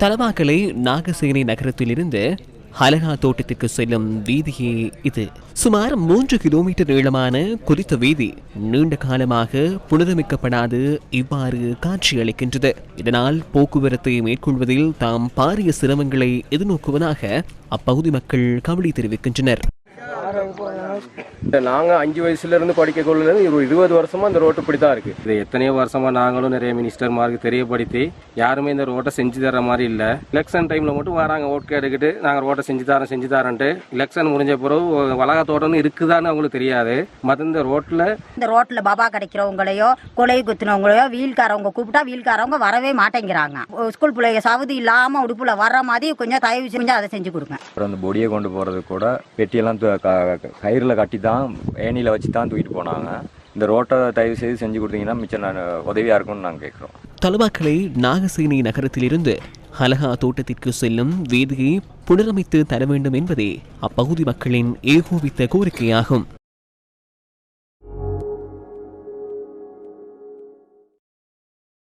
தலவாக்கலை நாகசேனை நகரத்திலிருந்து ஹலகா தோட்டத்திற்கு செல்லும் வீதியே இது. சுமார் மூன்று கிலோமீட்டர் நீளமான குறித்த வீதி நீண்ட காலமாக புனரமைக்கப்படாது இவ்வாறு காட்சியளிக்கின்றது. இதனால் போக்குவரத்தை மேற்கொள்வதில் தாம் பாரிய சிரமங்களை எதிர்நோக்குவதாக அப்பகுதி மக்கள் கவலை தெரிவிக்கின்றனர். நாங்க அஞ்சு வயசுல இருந்து படிக்க கொள்ள ஒரு இருபது வருஷமா இந்த ரோட்டு இப்படி தான் இருக்கு. இது எத்தனையோ வருஷமா நாங்களும் நிறைய மினிஸ்டர்மாருக்கு தெரியப்படுத்தி யாருமே இந்த ரோட்டை செஞ்சு தர மாதிரி இல்ல. எலெக்ஷன் டைம்ல மட்டும் வராங்க ஓட்டு கேட்டுக்கிட்டு நாங்க ரோட்டை செஞ்சு தரோம் செஞ்சு தரோன்ட்டு. எலெக்ஷன் முடிஞ்ச பிறகு வளகா தோட்டம்னு இருக்குதான்னு அவங்களுக்கு தெரியாது. மற்ற இந்த ரோட்ல இந்த ரோட்ல பாபா கிடைக்கிறவங்களையோ கொலை குத்துனவங்களையோ வீல்காரவங்க கூப்பிட்டா வீல்காரவங்க வரவே மாட்டேங்கிறாங்க. ஸ்கூல் பிள்ளைங்க சவுதி இல்லாம உடுப்புல வர்ற மாதிரி கொஞ்சம் தயவு செஞ்சு அதை செஞ்சு கொடுங்க. அப்புறம் அந்த பொடியை கொண்டு போகிறது கூட பெட்டியெல்லாம் து- க- க- கயிறில் கட்டி தான் ஏணியில் வச்சு தான் தூக்கிட்டு போனாங்க. இந்த ரோட்டை தயவு செய்து செஞ்சு கொடுத்தீங்கன்னா மிச்சம் நான் உதவியாக இருக்கும்னு நாங்கள் கேட்குறோம். தலவாக்கலை நாகசேனி நகரத்திலிருந்து ஹலகா தோட்டத்திற்கு செல்லும் வீதியை புனரமைத்து தர வேண்டும் என்பதே அப்பகுதி மக்களின் ஏகோபித்த கோரிக்கையாகும்.